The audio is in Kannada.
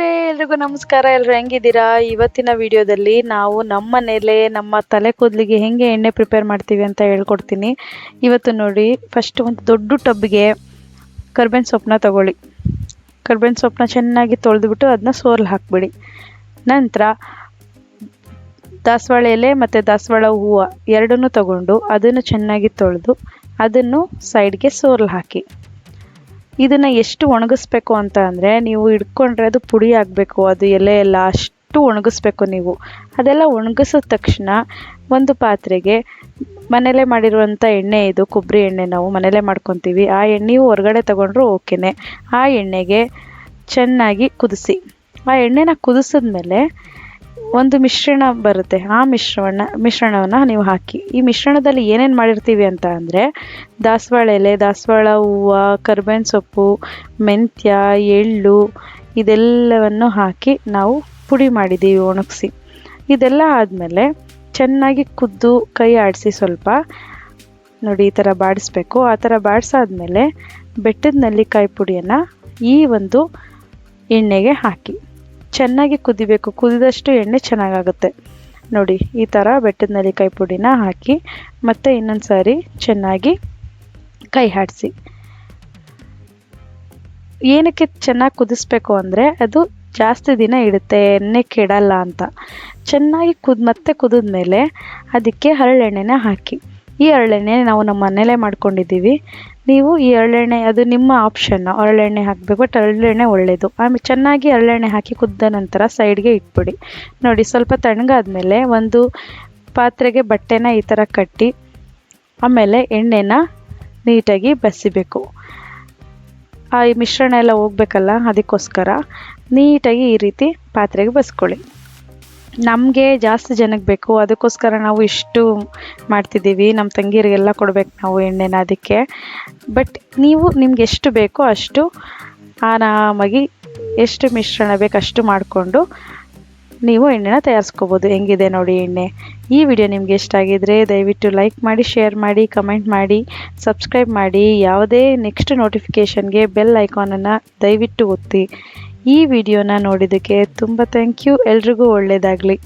ಎಲ್ರಿಗೂ ನಮಸ್ಕಾರ. ಎಲ್ಲರೂ ಹೆಂಗಿದ್ದೀರಾ? ಇವತ್ತಿನ ವಿಡಿಯೋದಲ್ಲಿ ನಾವು ನಮ್ಮ ಮನೇಲೆ ನಮ್ಮ ತಲೆ ಕೂದಲಿಗೆ ಹೆಂಗೆ ಎಣ್ಣೆ ಪ್ರಿಪೇರ್ ಮಾಡ್ತೀವಿ ಅಂತ ಹೇಳ್ಕೊಡ್ತೀನಿ. ಇವತ್ತು ನೋಡಿ ಫಸ್ಟ್ ಒಂದು ದೊಡ್ಡ ಟಬ್ಗೆ ಕರ್ಬೇನ್ ಸೊಪ್ಪನ್ನ ತಗೊಳ್ಳಿ. ಕರ್ಬೇನ್ ಸೊಪ್ಪನ್ನ ಚೆನ್ನಾಗಿ ತೊಳೆದುಬಿಟ್ಟು ಅದನ್ನ ಸೋರ್ಲು ಹಾಕ್ಬಿಡಿ. ನಂತರ ದಾಸವಾಳ ಎಲೆ ಮತ್ತು ದಾಸವಾಳ ಹೂವು ಎರಡನ್ನೂ ತಗೊಂಡು ಅದನ್ನು ಚೆನ್ನಾಗಿ ತೊಳೆದು ಅದನ್ನು ಸೈಡ್ಗೆ ಸೋರ್ಲು ಹಾಕಿ. ಇದನ್ನು ಎಷ್ಟು ಒಣಗಿಸ್ಬೇಕು ಅಂತ ಅಂದರೆ ನೀವು ಹಿಡ್ಕೊಂಡ್ರೆ ಅದು ಪುಡಿ ಆಗಬೇಕು, ಅದು ಎಲೆ ಎಲ್ಲ ಅಷ್ಟು ಒಣಗಿಸ್ಬೇಕು ನೀವು. ಅದೆಲ್ಲ ಒಣಗಿಸಿದ ತಕ್ಷಣ ಒಂದು ಪಾತ್ರೆಗೆ ಮನೇಲೆ ಮಾಡಿರುವಂಥ ಎಣ್ಣೆ ಇದು, ಕೊಬ್ಬರಿ ಎಣ್ಣೆ ನಾವು ಮನೇಲೆ ಮಾಡ್ಕೊತೀವಿ. ಆ ಎಣ್ಣೆಯು ಹೊರಗಡೆ ತಗೊಂಡ್ರು ಓಕೆನೆ. ಆ ಎಣ್ಣೆಗೆ ಚೆನ್ನಾಗಿ ಕುದಿಸಿ. ಆ ಎಣ್ಣೆನ ಕುದಿಸಿದ್ಮೇಲೆ ಒಂದು ಮಿಶ್ರಣ ಬರುತ್ತೆ. ಆ ಮಿಶ್ರಣ ಮಿಶ್ರಣವನ್ನು ನೀವು ಹಾಕಿ. ಈ ಮಿಶ್ರಣದಲ್ಲಿ ಏನೇನು ಮಾಡಿರ್ತೀವಿ ಅಂತ ಅಂದರೆ ದಾಸವಾಳ ಎಲೆ ದಾಸವಾಳ ಹೂವು, ಕರ್ಬೇವಿನ ಸೊಪ್ಪು, ಮೆಂತ್ಯ, ಎಳ್ಳು ಇದೆಲ್ಲವನ್ನು ಹಾಕಿ ನಾವು ಪುಡಿ ಮಾಡಿದ್ದೀವಿ ಒಣಗಿಸಿ. ಇದೆಲ್ಲ ಆದಮೇಲೆ ಚೆನ್ನಾಗಿ ಕುದ್ದು ಕೈ ಆಡಿಸಿ ಸ್ವಲ್ಪ ನೋಡಿ ಈ ಥರ ಬಾಡಿಸ್ಬೇಕು. ಆ ಥರ ಬಾಡಿಸಾದ್ಮೇಲೆ ಬೆಟ್ಟದ ನೆಲ್ಲಿಕಾಯಿ ಪುಡಿಯನ್ನು ಈ ಒಂದು ಎಣ್ಣೆಗೆ ಹಾಕಿ. ಚೆನ್ನಾಗಿ ಕುದಿಬೇಕು. ಕುದಿದಷ್ಟು ಎಣ್ಣೆ ಚೆನ್ನಾಗಾಗುತ್ತೆ. ನೋಡಿ, ಈ ಥರ ಬೆಟ್ಟದ ನೆಲ್ಲಿಕಾಯಿ ಪುಡಿನ ಹಾಕಿ, ಮತ್ತೆ ಇನ್ನೊಂದು ಸಾರಿ ಚೆನ್ನಾಗಿ ಕೈ ಹಾಡಿಸಿ. ಏನಕ್ಕೆ ಚೆನ್ನಾಗಿ ಕುದಿಸ್ಬೇಕು ಅಂದರೆ, ಅದು ಜಾಸ್ತಿ ದಿನ ಇಡುತ್ತೆ, ಎಣ್ಣೆ ಕೆಡಲ್ಲ ಅಂತ. ಚೆನ್ನಾಗಿ ಕುದ್, ಮತ್ತೆ ಕುದಿದ್ಮೇಲೆ, ಅದಕ್ಕೆ ಹರಳೆಣ್ಣೆನ ಹಾಕಿ. ಈ ಹರಳೆಣ್ಣೆ ನಾವು ನಮ್ಮ ಮನೇಲೇ ಮಾಡ್ಕೊಂಡಿದ್ದೀವಿ. ನೀವು ಈ ಹರಳೆಣ್ಣೆ ಅದು ನಿಮ್ಮ ಆಪ್ಷನ್ನು ಹರಳೆಣ್ಣೆ ಹಾಕಬೇಕು ಬಟ್ ಹರಳೆಣ್ಣೆ ಒಳ್ಳೆಯದು ಆಮೇಲೆ ಚೆನ್ನಾಗಿ ಹರಳೆಣ್ಣೆ ಹಾಕಿ ಕುದ್ದ ನಂತರ ಸೈಡ್ಗೆ ಇಟ್ಬಿಡಿ. ನೋಡಿ, ಸ್ವಲ್ಪ ತಣ್ಣಗಾದ್ಮೇಲೆ ಒಂದು ಪಾತ್ರೆಗೆ ಬಟ್ಟೆನ ಈ ಥರ ಕಟ್ಟಿ, ಆಮೇಲೆ ಎಣ್ಣೆನ ನೀಟಾಗಿ ಬಸಿಬೇಕು ಆ ಮಿಶ್ರಣ ಎಲ್ಲ ಹೋಗ್ಬೇಕಲ್ಲ, ಅದಕ್ಕೋಸ್ಕರ ನೀಟಾಗಿ ಈ ರೀತಿ ಪಾತ್ರೆಗೆ ಬಸ್ಕೊಳ್ಳಿ. ನಮಗೆ ಜಾಸ್ತಿ ಜನಕ್ಕೆ ಬೇಕು. ಅದಕ್ಕೋಸ್ಕರ ನಾವು ಇಷ್ಟು ಮಾಡ್ತಿದ್ದೀವಿ. ನಮ್ಮ ತಂಗಿಯರಿಗೆಲ್ಲ ಕೊಡ್ಬೇಕು ನಾವು ಎಣ್ಣೆನ ಅದಕ್ಕೆ. ಬಟ್ ನೀವು ನಿಮ್ಗೆ ಎಷ್ಟು ಬೇಕೋ ಅಷ್ಟು ಆರಾಮಾಗಿ ಎಷ್ಟು ಮಿಶ್ರಣ ಬೇಕು ಅಷ್ಟು ಮಾಡಿಕೊಂಡು ನೀವು ಎಣ್ಣೆನ ತಯಾರಿಸ್ಕೋಬೋದು. ಹೆಂಗಿದೆ ನೋಡಿ ಎಣ್ಣೆ. ಈ ವಿಡಿಯೋ ನಿಮಗೆ ಇಷ್ಟ ಆಗಿದ್ರೆ ದಯವಿಟ್ಟು ಲೈಕ್ ಮಾಡಿ ಶೇರ್ ಮಾಡಿ ಕಮೆಂಟ್ ಮಾಡಿ ಸಬ್ಸ್ಕ್ರೈಬ್ ಮಾಡಿ. ಯಾವುದೇ ನೆಕ್ಸ್ಟ್ ನೋಟಿಫಿಕೇಷನ್ಗೆ ಬೆಲ್ ಐಕಾನನ್ನು ದಯವಿಟ್ಟು ಒತ್ತಿ. ಈ ವಿಡಿಯೋನ ನೋಡಿದ್ದಕ್ಕೆ ತುಂಬ ಥ್ಯಾಂಕ್ ಯು ಎಲ್ರಿಗೂ ಒಳ್ಳೆಯದಾಗಲಿ